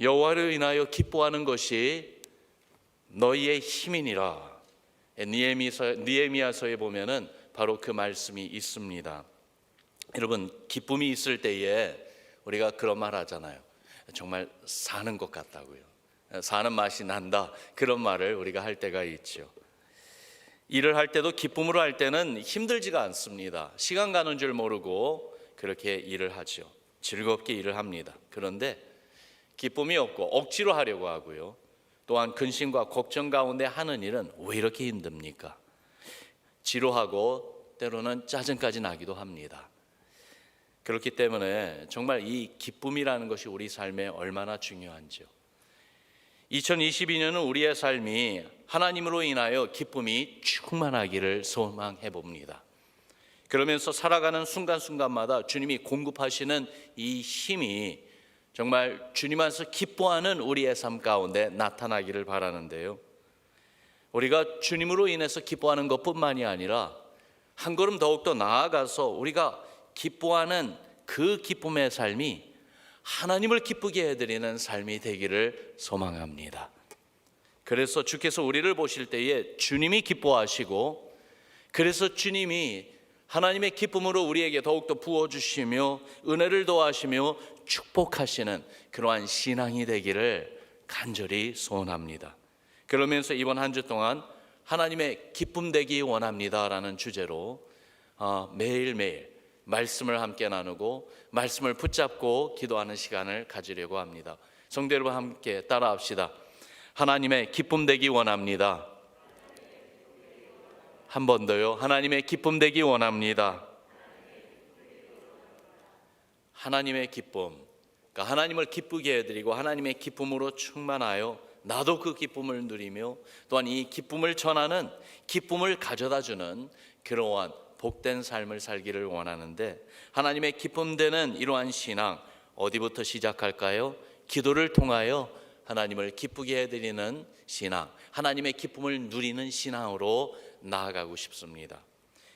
여호와를 인하여 기뻐하는 것이 너희의 힘이니라. 니에미서 니에미야서에 보면은 바로 그 말씀이 있습니다. 여러분 기쁨이 있을 때에 우리가 그런 말 하잖아요. 정말 사는 것 같다고요. 사는 맛이 난다. 그런 말을 우리가 할 때가 있죠. 일을 할 때도 기쁨으로 할 때는 힘들지가 않습니다. 시간 가는 줄 모르고 그렇게 일을 하죠. 즐겁게 일을 합니다. 그런데 기쁨이 없고 억지로 하려고 하고요. 또한 근심과 걱정 가운데 하는 일은 왜 이렇게 힘듭니까? 지루하고 때로는 짜증까지 나기도 합니다. 그렇기 때문에 정말 이 기쁨이라는 것이 우리 삶에 얼마나 중요한지요. 2022년은 우리의 삶이 하나님으로 인하여 기쁨이 충만하기를 소망해 봅니다. 그러면서 살아가는 순간순간마다 주님이 공급하시는 이 힘이 정말 주님 안에서 기뻐하는 우리의 삶 가운데 나타나기를 바라는데요. 우리가 주님으로 인해서 기뻐하는 것뿐만이 아니라 한 걸음 더욱더 나아가서 우리가 기뻐하는 그 기쁨의 삶이 하나님을 기쁘게 해드리는 삶이 되기를 소망합니다. 그래서 주께서 우리를 보실 때에 주님이 기뻐하시고 그래서 주님이 하나님의 기쁨으로 우리에게 더욱더 부어주시며 은혜를 더하시며 축복하시는 그러한 신앙이 되기를 간절히 소원합니다. 그러면서 이번 한 주 동안 하나님의 기쁨 되기 원합니다라는 주제로 어, 매일매일 말씀을 함께 나누고 말씀을 붙잡고 기도하는 시간을 가지려고 합니다. 성도 여러분 함께 따라합시다. 하나님의 기쁨 되기 원합니다. 한 번 더요. 하나님의 기쁨 되기 원합니다. 하나님의 기쁨. 그러니까 하나님을 기쁘게 해드리고 하나님의 기쁨으로 충만하여 나도 그 기쁨을 누리며 또한 이 기쁨을 전하는 기쁨을 가져다 주는 그러한 복된 삶을 살기를 원하는데 하나님의 기쁨 되는 이러한 신앙 어디부터 시작할까요? 기도를 통하여 하나님을 기쁘게 해드리는 신앙, 하나님의 기쁨을 누리는 신앙으로 나아가고 싶습니다.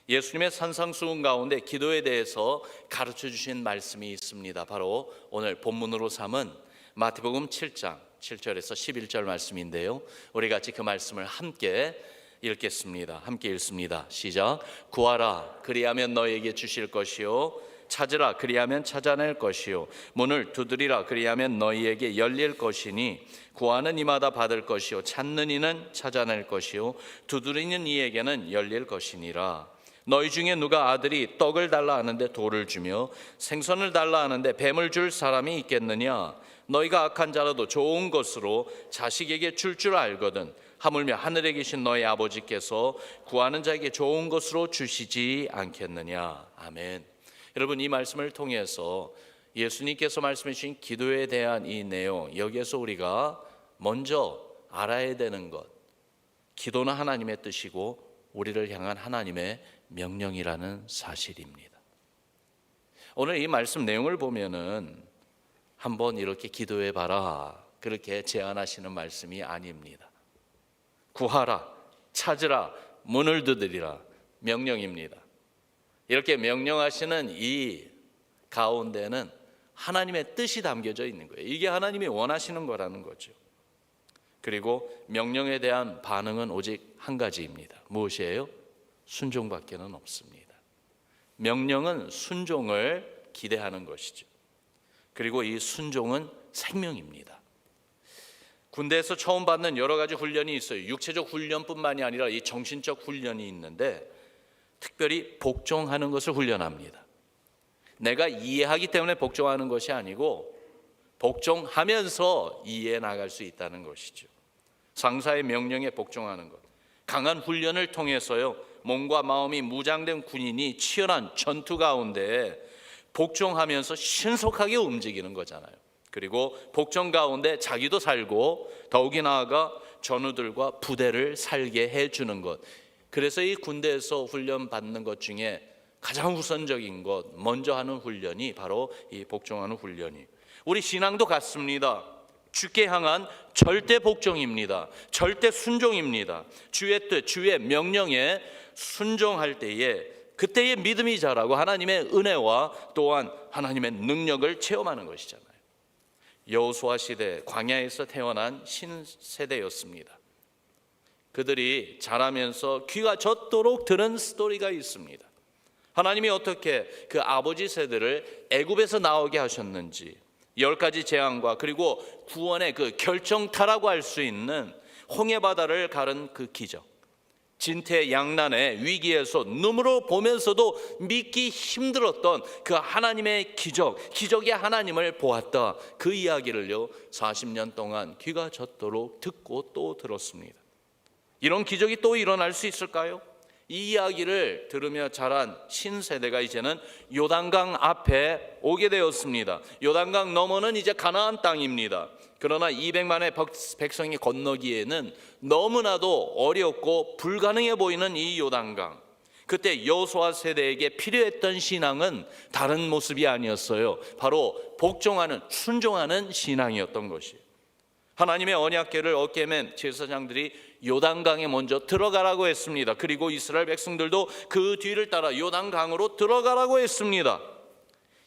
예수님의 산상수훈 가운데 기도에 대해서 가르쳐 주신 말씀이 있습니다. 바로 오늘 본문으로 삼은 마태복음 7장 7절에서 11절 말씀인데요. 우리 같이 그 말씀을 함께 읽겠습니다. 함께 읽습니다. 시작. 구하라 그리하면 너에게 주실 것이요 찾으라 그리하면 찾아낼 것이요 문을 두드리라 그리하면 너희에게 열릴 것이니 구하는 이마다 받을 것이요 찾는 이는 찾아낼 것이요 두드리는 이에게는 열릴 것이니라 너희 중에 누가 아들이 떡을 달라 하는데 돌을 주며 생선을 달라 하는데 뱀을 줄 사람이 있겠느냐? 너희가 악한 자라도 좋은 것으로 자식에게 줄줄 알거든. 하물며 하늘에 계신 너희 아버지께서 구하는 자에게 좋은 것으로 주시지 않겠느냐? 아멘. 여러분 이 말씀을 통해서 예수님께서 말씀해 주신 기도에 대한 이 내용 여기에서 우리가 먼저 알아야 되는 것 기도는 하나님의 뜻이고 우리를 향한 하나님의 명령이라는 사실입니다. 오늘 이 말씀 내용을 보면은 한번 이렇게 기도해 봐라. 그렇게 제안하시는 말씀이 아닙니다. 구하라, 찾으라, 문을 두드리라 명령입니다. 이렇게 명령하시는 이 가운데는 하나님의 뜻이 담겨져 있는 거예요. 이게 하나님이 원하시는 거라는 거죠. 그리고 명령에 대한 반응은 오직 한 가지입니다. 무엇이에요? 순종밖에는 없습니다. 명령은 순종을 기대하는 것이죠. 그리고 이 순종은 생명입니다. 군대에서 처음 받는 여러 가지 훈련이 있어요. 육체적 훈련뿐만이 아니라 이 정신적 훈련이 있는데 특별히 복종하는 것을 훈련합니다. 내가 이해하기 때문에 복종하는 것이 아니고 복종하면서 이해해 나갈 수 있다는 것이죠. 상사의 명령에 복종하는 것. 강한 훈련을 통해서요. 몸과 마음이 무장된 군인이 치열한 전투 가운데 복종하면서 신속하게 움직이는 거잖아요. 그리고 복종 가운데 자기도 살고 더욱이 나아가 전우들과 부대를 살게 해 주는 것. 그래서 이 군대에서 훈련 받는 것 중에 가장 우선적인 것 먼저 하는 훈련이 바로 이 복종하는 훈련이. 우리 신앙도 같습니다. 주께 향한 절대 복종입니다. 절대 순종입니다. 주의 뜻, 주의 명령에 순종할 때에 그때의 믿음이 자라고 하나님의 은혜와 또한 하나님의 능력을 체험하는 것이잖아요. 여호수아 시대 광야에서 태어난 신세대였습니다. 그들이 자라면서 귀가 젖도록 들은 스토리가 있습니다. 하나님이 어떻게 그 아버지 세대를 애굽에서 나오게 하셨는지 열 가지 재앙과 그리고 구원의 그 결정타라고 할 수 있는 홍해 바다를 가른 그 기적. 진퇴양난의 위기에서 눈으로 보면서도 믿기 힘들었던 그 하나님의 기적, 기적의 하나님을 보았다. 그 이야기를요, 40년 동안 귀가 젖도록 듣고 또 들었습니다. 이런 기적이 또 일어날 수 있을까요? 이 이야기를 들으며 자란 신세대가 이제는 요단강 앞에 오게 되었습니다. 요단강 너머는 이제 가나안 땅입니다. 그러나 200만의 백성이 건너기에는 너무나도 어렵고 불가능해 보이는 이 요단강. 그때 여호수아 세대에게 필요했던 신앙은 다른 모습이 아니었어요. 바로 복종하는 순종하는 신앙이었던 것이. 하나님의 언약궤를 어깨에 맨 제사장들이 요단강에 먼저 들어가라고 했습니다. 그리고 이스라엘 백성들도 그 뒤를 따라 요단강으로 들어가라고 했습니다.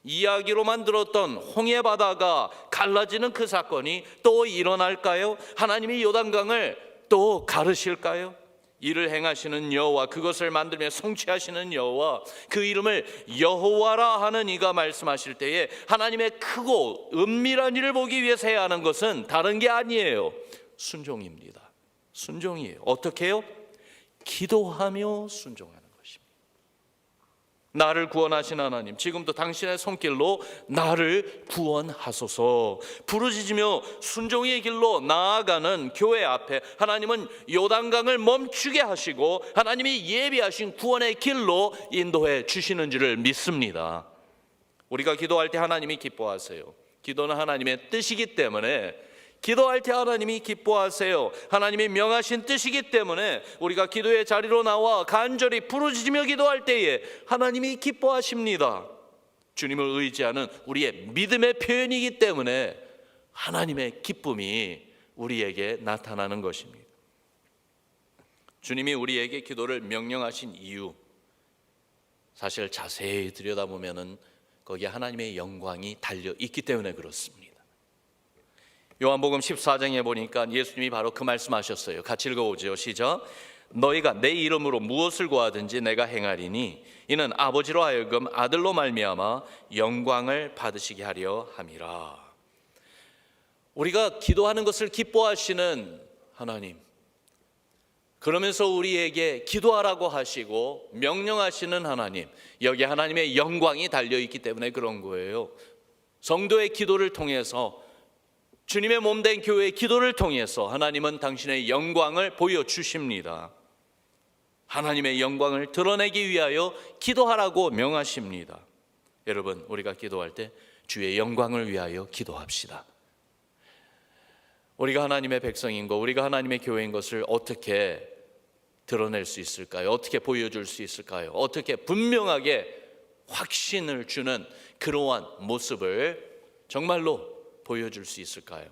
이야기로만 들었던 홍해 바다가 갈라지는 그 사건이 또 일어날까요? 하나님이 요단강을 또 가르실까요? 이를 행하시는 여호와 그것을 만들며 성취하시는 여호와 그 이름을 여호와라 하는 이가 말씀하실 때에 하나님의 크고 은밀한 일을 보기 위해서 해야 하는 것은 다른 게 아니에요. 순종입니다. 순종이에요. 어떻게 해요? 기도하며 순종하는. 나를 구원하신 하나님, 지금도 당신의 손길로 나를 구원하소서. 부르짖으며 순종의 길로 나아가는 교회 앞에 하나님은 요단강을 멈추게 하시고 하나님이 예비하신 구원의 길로 인도해 주시는 줄을 믿습니다. 우리가 기도할 때 하나님이 기뻐하세요. 기도는 하나님의 뜻이기 때문에 기도할 때 하나님이 기뻐하세요. 하나님이 명하신 뜻이기 때문에 우리가 기도의 자리로 나와 간절히 부르짖으며 기도할 때에 하나님이 기뻐하십니다. 주님을 의지하는 우리의 믿음의 표현이기 때문에 하나님의 기쁨이 우리에게 나타나는 것입니다. 주님이 우리에게 기도를 명령하신 이유 사실 자세히 들여다보면은 거기에 하나님의 영광이 달려 있기 때문에 그렇습니다. 요한복음 14장에 보니까 예수님이 바로 그 말씀하셨어요. 같이 읽어보죠. 시작. 너희가 내 이름으로 무엇을 구하든지 내가 행하리니 이는 아버지로 하여금 아들로 말미암아 영광을 받으시게 하려 함이라. 우리가 기도하는 것을 기뻐하시는 하나님. 그러면서 우리에게 기도하라고 하시고 명령하시는 하나님. 여기 하나님의 영광이 달려 있기 때문에 그런 거예요. 성도의 기도를 통해서 주님의 몸된 교회의 기도를 통해서 하나님은 당신의 영광을 보여 주십니다. 하나님의 영광을 드러내기 위하여 기도하라고 명하십니다. 여러분, 우리가 기도할 때 주의 영광을 위하여 기도합시다. 우리가 하나님의 백성인 것, 우리가 하나님의 교회인 것을 어떻게 드러낼 수 있을까요? 어떻게 보여줄 수 있을까요? 어떻게 분명하게 확신을 주는 그러한 모습을 정말로 보여줄 수 있을까요?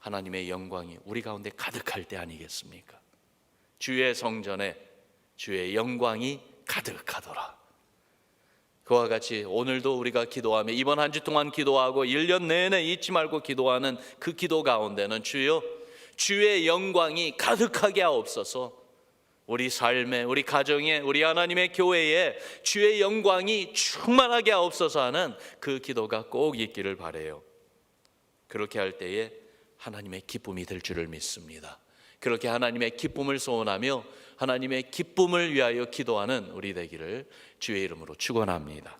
하나님의 영광이 우리 가운데 가득할 때 아니겠습니까? 주의 성전에 주의 영광이 가득하더라. 그와 같이 오늘도 우리가 기도하며 이번 한 주 동안 기도하고 1년 내내 잊지 말고 기도하는 그 기도 가운데는 주여 주의 영광이 가득하게 하옵소서. 우리 삶에 우리 가정에 우리 하나님의 교회에 주의 영광이 충만하게 하옵소서 하는 그 기도가 꼭 있기를 바래요. 그렇게 할 때에 하나님의 기쁨이 될 줄을 믿습니다. 그렇게 하나님의 기쁨을 소원하며 하나님의 기쁨을 위하여 기도하는 우리 되기를 주의 이름으로 축원합니다.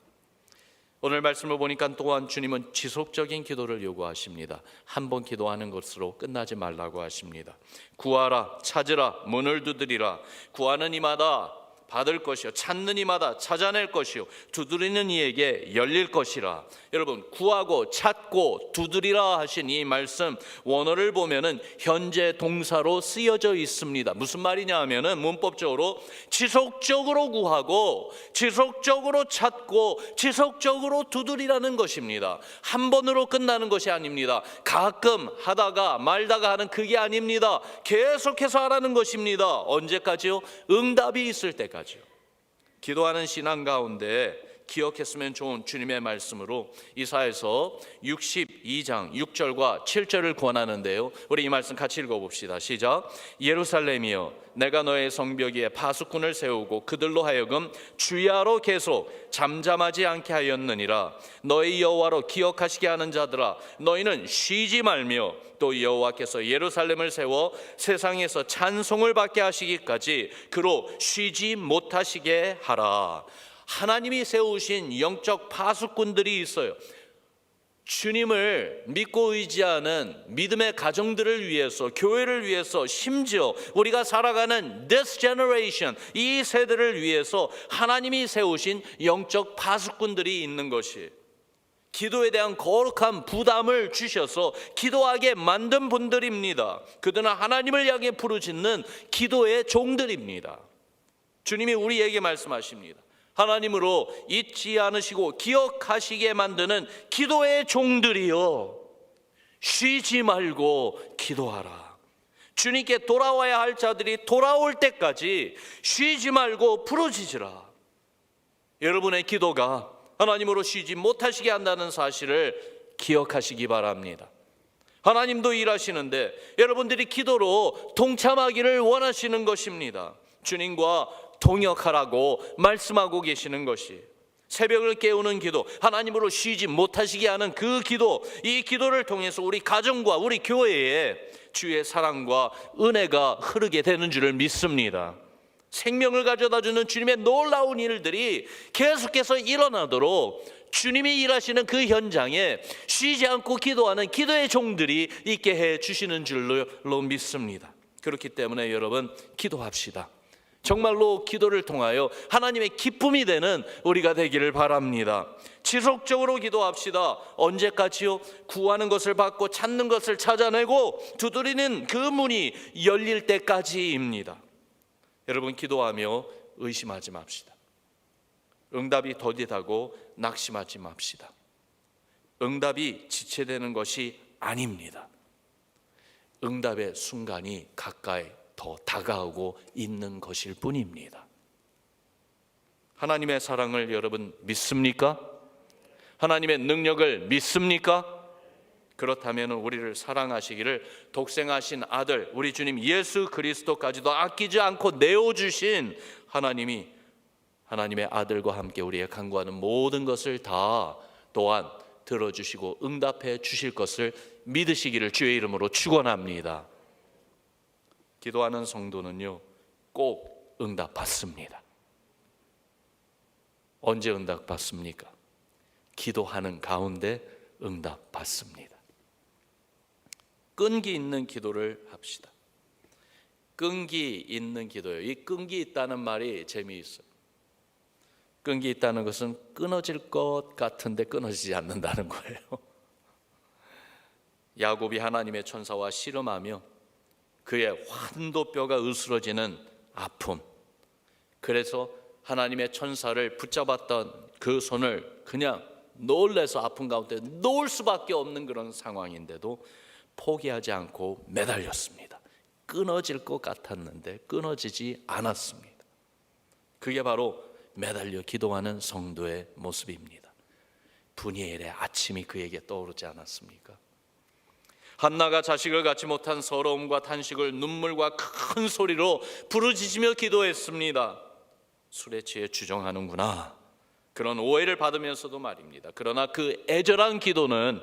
오늘 말씀을 보니까 또한 주님은 지속적인 기도를 요구하십니다. 한 번 기도하는 것으로 끝나지 말라고 하십니다. 구하라, 찾으라, 문을 두드리라. 구하는 이마다 받을 것이요 찾는 이마다 찾아낼 것이요 두드리는 이에게 열릴 것이라. 여러분 구하고 찾고 두드리라 하신 이 말씀 원어를 보면은 현재 동사로 쓰여져 있습니다. 무슨 말이냐 하면은 문법적으로 지속적으로 구하고 지속적으로 찾고 지속적으로 두드리라는 것입니다. 한 번으로 끝나는 것이 아닙니다. 가끔 하다가 말다가 하는 그게 아닙니다. 계속해서 하라는 것입니다. 언제까지요? 응답이 있을 때까지요. 기도하는 신앙 가운데 기억했으면 좋은 주님의 말씀으로 이사에서 62장 6절과 7절을 권하는데요. 우리 이 말씀 같이 읽어봅시다. 시작. 예루살렘이여, 내가 너의 성벽 위에 파수꾼을 세우고 그들로 하여금 주야로 계속 잠잠하지 않게 하였느니라. 너희 여호와로 기억하시게 하는 자들아, 너희는 쉬지 말며 또 여호와께서 예루살렘을 세워 세상에서 찬송을 받게 하시기까지 그로 쉬지 못하시게 하라. 하나님이 세우신 영적 파수꾼들이 있어요. 주님을 믿고 의지하는 믿음의 가정들을 위해서 교회를 위해서 심지어 우리가 살아가는 this generation 이 세대를 위해서 하나님이 세우신 영적 파수꾼들이 있는 것이 기도에 대한 거룩한 부담을 주셔서 기도하게 만든 분들입니다. 그들은 하나님을 향해 부르짖는 기도의 종들입니다. 주님이 우리에게 말씀하십니다. 하나님으로 잊지 않으시고 기억하시게 만드는 기도의 종들이요. 쉬지 말고 기도하라. 주님께 돌아와야 할 자들이 돌아올 때까지 쉬지 말고 부르짖으라. 여러분의 기도가 하나님으로 쉬지 못하시게 한다는 사실을 기억하시기 바랍니다. 하나님도 일하시는데 여러분들이 기도로 동참하기를 원하시는 것입니다. 주님과 동역하라고 말씀하고 계시는 것이 새벽을 깨우는 기도, 하나님으로 쉬지 못하시게 하는 그 기도, 이 기도를 통해서 우리 가정과 우리 교회에 주의 사랑과 은혜가 흐르게 되는 줄을 믿습니다. 생명을 가져다 주는 주님의 놀라운 일들이 계속해서 일어나도록 주님이 일하시는 그 현장에 쉬지 않고 기도하는 기도의 종들이 있게 해 주시는 줄로 믿습니다. 그렇기 때문에 여러분 기도합시다. 정말로 기도를 통하여 하나님의 기쁨이 되는 우리가 되기를 바랍니다. 지속적으로 기도합시다. 언제까지요? 구하는 것을 받고 찾는 것을 찾아내고 두드리는 그 문이 열릴 때까지입니다. 여러분 기도하며 의심하지 맙시다. 응답이 더디다고 낙심하지 맙시다. 응답이 지체되는 것이 아닙니다. 응답의 순간이 가까이 더 다가오고 있는 것일 뿐입니다. 하나님의 사랑을 여러분 믿습니까? 하나님의 능력을 믿습니까? 그렇다면 우리를 사랑하시기를 독생하신 아들 우리 주님 예수 그리스도까지도 아끼지 않고 내어 주신 하나님이 하나님의 아들과 함께 우리의 간구하는 모든 것을 다 또한 들어 주시고 응답해 주실 것을 믿으시기를 주의 이름으로 축원합니다. 기도하는 성도는요 꼭 응답 받습니다. 언제 응답 받습니까? 기도하는 가운데 응답 받습니다. 끈기 있는 기도를 합시다. 끈기 있는 기도요. 이 끈기 있다는 말이 재미있어요. 끈기 있다는 것은 끊어질 것 같은데 끊어지지 않는다는 거예요. 야곱이 하나님의 천사와 씨름하며 그의 환도뼈가 으스러지는 아픔. 그래서 하나님의 천사를 붙잡았던 그 손을 그냥 놀래서 아픈 가운데 놓을 수밖에 없는 그런 상황인데도 포기하지 않고 매달렸습니다. 끊어질 것 같았는데 끊어지지 않았습니다. 그게 바로 매달려 기도하는 성도의 모습입니다. 분이엘의 아침이 그에게 떠오르지 않았습니까? 한나가 자식을 갖지 못한 서러움과 탄식을 눈물과 큰 소리로 부르짖으며 기도했습니다. 술에 취해 주정하는구나. 그런 오해를 받으면서도 말입니다. 그러나 그 애절한 기도는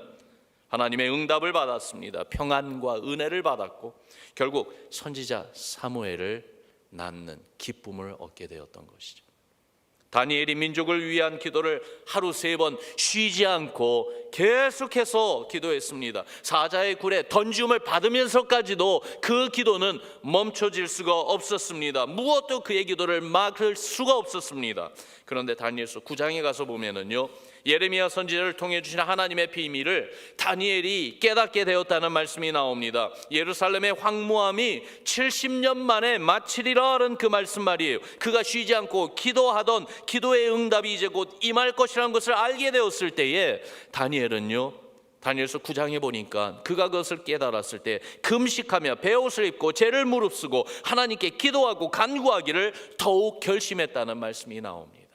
하나님의 응답을 받았습니다. 평안과 은혜를 받았고 결국 선지자 사무엘을 낳는 기쁨을 얻게 되었던 것이죠. 다니엘이 민족을 위한 기도를 하루 세 번 쉬지 않고 계속해서 기도했습니다. 사자의 굴에 던지움을 받으면서까지도 그 기도는 멈춰질 수가 없었습니다. 무엇도 그의 기도를 막을 수가 없었습니다. 그런데 다니엘서 9장에 가서 보면은요. 예레미야 선지자를 통해 주신 하나님의 비밀을 다니엘이 깨닫게 되었다는 말씀이 나옵니다. 예루살렘의 황무함이 70년 만에 마치리라는 그 말씀 말이에요. 그가 쉬지 않고 기도하던 기도의 응답이 이제 곧 임할 것이라는 것을 알게 되었을 때에 다니엘은요. 다니엘서 9장에 보니까 그가 그것을 깨달았을 때 금식하며 베옷을 입고 죄를 무릅쓰고 하나님께 기도하고 간구하기를 더욱 결심했다는 말씀이 나옵니다.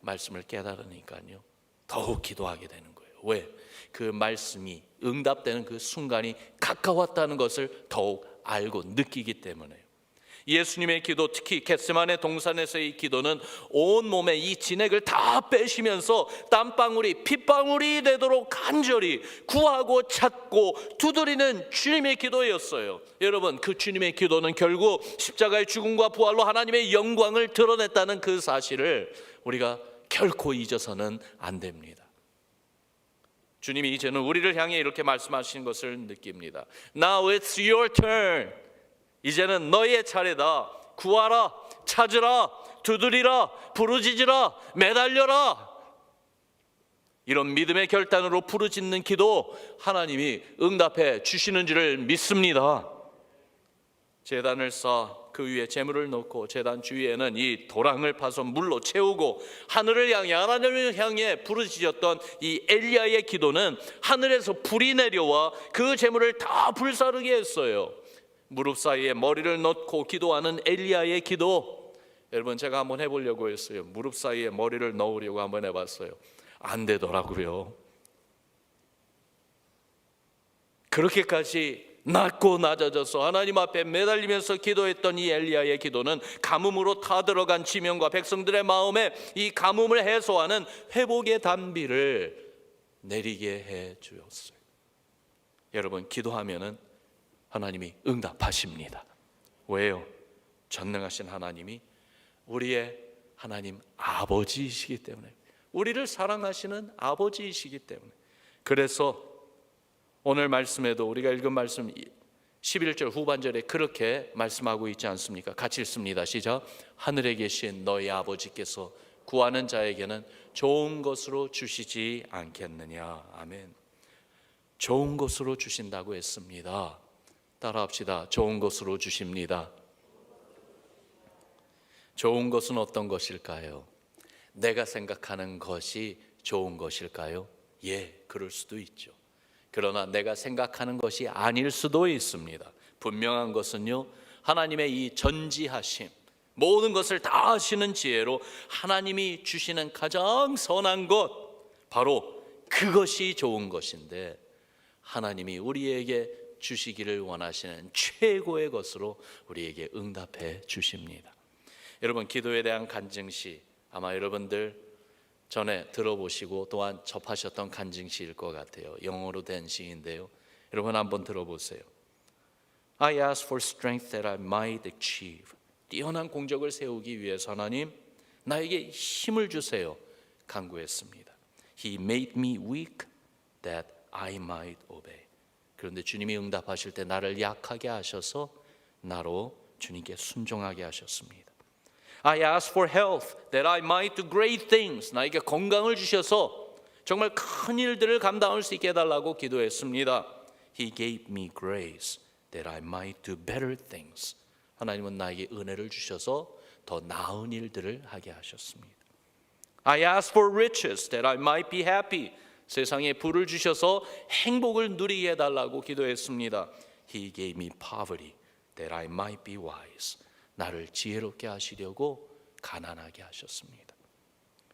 말씀을 깨달으니까요. 더욱 기도하게 되는 거예요. 왜? 그 말씀이 응답되는 그 순간이 가까웠다는 것을 더욱 알고 느끼기 때문에요. 예수님의 기도 특히 겟세만의 동산에서의 기도는 온 몸에 이 진액을 다 빼시면서 땀방울이 핏방울이 되도록 간절히 구하고 찾고 두드리는 주님의 기도였어요. 여러분 그 주님의 기도는 결국 십자가의 죽음과 부활로 하나님의 영광을 드러냈다는 그 사실을 우리가 결코 잊어서는 안 됩니다. 주님이 이제는 우리를 향해 이렇게 말씀하시는 것을 느낍니다. Now it's your turn. 이제는 너의 차례다. 구하라, 찾으라, 두드리라, 부르짖으라, 매달려라. 이런 믿음의 결단으로 부르짖는 기도 하나님이 응답해 주시는 줄을 믿습니다. 재단을 쌓아 그 위에 재물을 놓고 재단 주위에는 이 도랑을 파서 물로 채우고 하늘을 향해 하나님을 향해 부르짖었던 이 엘리야의 기도는 하늘에서 불이 내려와 그 재물을 다 불사르게 했어요. 무릎 사이에 머리를 넣고 기도하는 엘리야의 기도. 여러분 제가 한번 해보려고 했어요. 무릎 사이에 머리를 넣으려고 한번 해봤어요. 안 되더라고요. 그렇게까지 낮고 낮아져서 하나님 앞에 매달리면서 기도했던 이 엘리야의 기도는 가뭄으로 타들어간 지명과 백성들의 마음에 이 가뭄을 해소하는 회복의 단비를 내리게 해 주었어요. 여러분 기도하면은 하나님이 응답하십니다. 왜요? 전능하신 하나님이 우리의 하나님 아버지이시기 때문에 우리를 사랑하시는 아버지이시기 때문에 그래서 오늘 말씀에도 우리가 읽은 말씀 11절 후반절에 그렇게 말씀하고 있지 않습니까? 같이 읽습니다. 시작. 하늘에 계신 너희 아버지께서 구하는 자에게는 좋은 것으로 주시지 않겠느냐. 아멘. 좋은 것으로 주신다고 했습니다. 따라합시다. 좋은 것으로 주십니다. 좋은 것은 어떤 것일까요? 내가 생각하는 것이 좋은 것일까요? 예, 그럴 수도 있죠. 그러나 내가 생각하는 것이 아닐 수도 있습니다. 분명한 것은요, 하나님의 이 전지하심, 모든 것을 다 하시는 지혜로 하나님이 주시는 가장 선한 것, 바로 그것이 좋은 것인데, 하나님이 우리에게 주시기를 원하시는 최고의 것으로 우리에게 응답해 주십니다. 여러분, 기도에 대한 간증시, 아마 여러분들 전에 들어보시고 또한 접하셨던 간증시일 것 같아요. 영어로 된 시인데요. 여러분 한번 들어보세요. I ask for strength that I might achieve. 뛰어난 공적을 세우기 위해서 하나님 나에게 힘을 주세요. 간구했습니다. He made me weak that I might obey. 그런데 주님이 응답하실 때 나를 약하게 하셔서 나로 주님께 순종하게 하셨습니다. I ask for health that I might do great things. 나에게 건강을 주셔서 정말 큰 일들을 감당할 수 있게 해달라고 기도했습니다. He gave me grace that I might do better things. 하나님은 나에게 은혜를 주셔서 더 나은 일들을 하게 하셨습니다. I ask for riches that I might be happy. 세상에 부를 주셔서 행복을 누리게 해달라고 기도했습니다. He gave me poverty that I might be wise. 나를 지혜롭게 하시려고 가난하게 하셨습니다.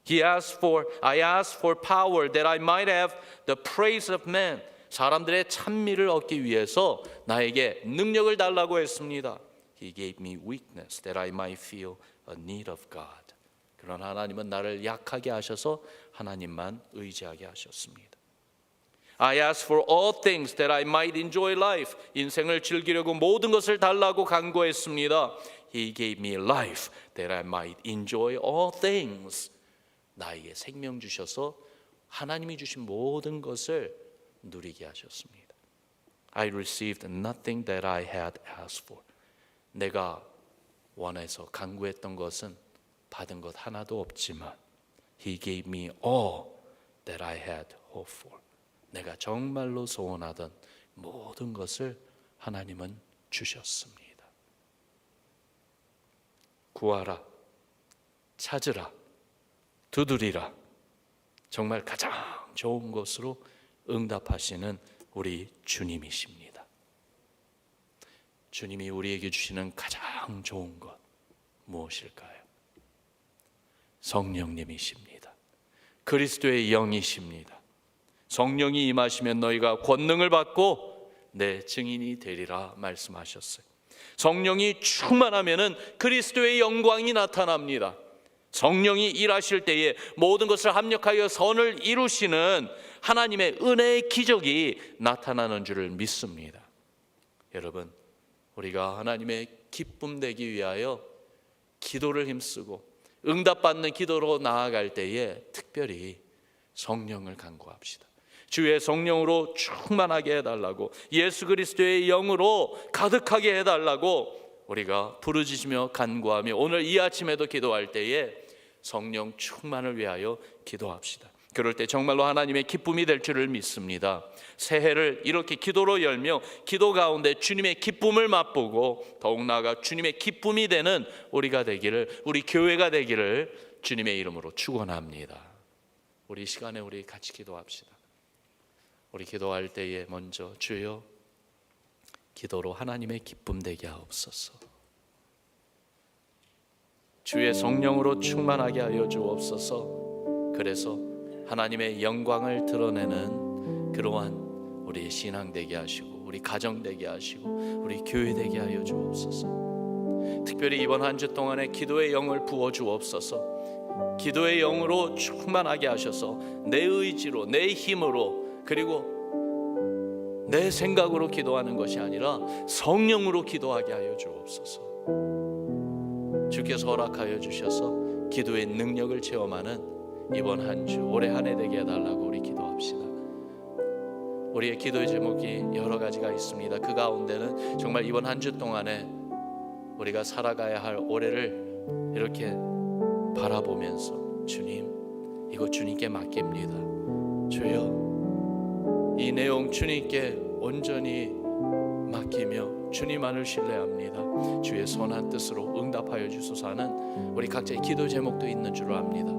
He asked for I asked for power that I might have the praise of men. 사람들의 찬미를 얻기 위해서 나에게 능력을 달라고 했습니다. He gave me weakness that I might feel a need of God. 그런 하나님은 나를 약하게 하셔서 하나님만 의지하게 하셨습니다. I ask for all things that I might enjoy life. 인생을 즐기려고 모든 것을 달라고 간구했습니다. He gave me life that I might enjoy all things. 나에게 생명 주셔서 하나님이 주신 모든 것을 누리게 하셨습니다. I received nothing that I had asked for. 내가 원해서 간구했던 것은 받은 것 하나도 없지만 He gave me all that I had hoped for. 내가 정말로 소원하던 모든 것을 하나님은 주셨습니다. 구하라, 찾으라, 두드리라. 정말 가장 좋은 것으로 응답하시는 우리 주님이십니다. 주님이 우리에게 주시는 가장 좋은 것 무엇일까요? 성령님이십니다. 그리스도의 영이십니다. 성령이 임하시면 너희가 권능을 받고 내 증인이 되리라 말씀하셨어요. 성령이 충만하면은 그리스도의 영광이 나타납니다. 성령이 일하실 때에 모든 것을 합력하여 선을 이루시는 하나님의 은혜의 기적이 나타나는 줄을 믿습니다. 여러분, 우리가 하나님의 기쁨 되기 위하여 기도를 힘쓰고 응답받는 기도로 나아갈 때에 특별히 성령을 간구합시다. 주의 성령으로 충만하게 해달라고 예수 그리스도의 영으로 가득하게 해달라고 우리가 부르짖으며 간구하며 오늘 이 아침에도 기도할 때에 성령 충만을 위하여 기도합시다. 그럴 때 정말로 하나님의 기쁨이 될 줄을 믿습니다. 새해를 이렇게 기도로 열며 기도 가운데 주님의 기쁨을 맛보고 더욱 나아가 주님의 기쁨이 되는 우리가 되기를 우리 교회가 되기를 주님의 이름으로 축원합니다. 우리 이 시간에 우리 같이 기도합시다. 우리 기도할 때에 먼저 주여 기도로 하나님의 기쁨 되게 하옵소서. 주의 성령으로 충만하게 하여 주옵소서. 그래서 하나님의 영광을 드러내는 그러한 우리 신앙 되게 하시고 우리 가정 되게 하시고 우리 교회 되게 하여 주옵소서. 특별히 이번 한 주 동안에 기도의 영을 부어 주옵소서. 기도의 영으로 충만하게 하셔서 내 의지로 내 힘으로 그리고 내 생각으로 기도하는 것이 아니라 성령으로 기도하게 하여 주옵소서. 주께서 허락하여 주셔서 기도의 능력을 체험하는 이번 한 주 올해 한 해 되게 해달라고 우리 기도합시다. 우리의 기도의 제목이 여러 가지가 있습니다. 그 가운데는 정말 이번 한 주 동안에 우리가 살아가야 할 올해를 이렇게 바라보면서 주님 이거 주님께 맡깁니다. 주여 이 내용 주님께 온전히 맡기며 주님만을 신뢰합니다. 주의 선한 뜻으로 응답하여 주소서 하는 우리 각자의 기도 제목도 있는 줄 압니다.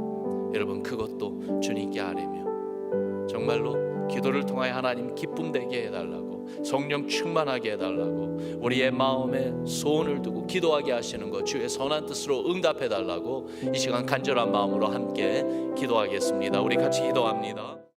여러분 그것도 주님께 아뢰며 정말로 기도를 통하여 하나님 기쁨 되게 해달라고 성령 충만하게 해달라고 우리의 마음에 소원을 두고 기도하게 하시는 것 주의 선한 뜻으로 응답해 달라고 이 시간 간절한 마음으로 함께 기도하겠습니다. 우리 같이 기도합니다.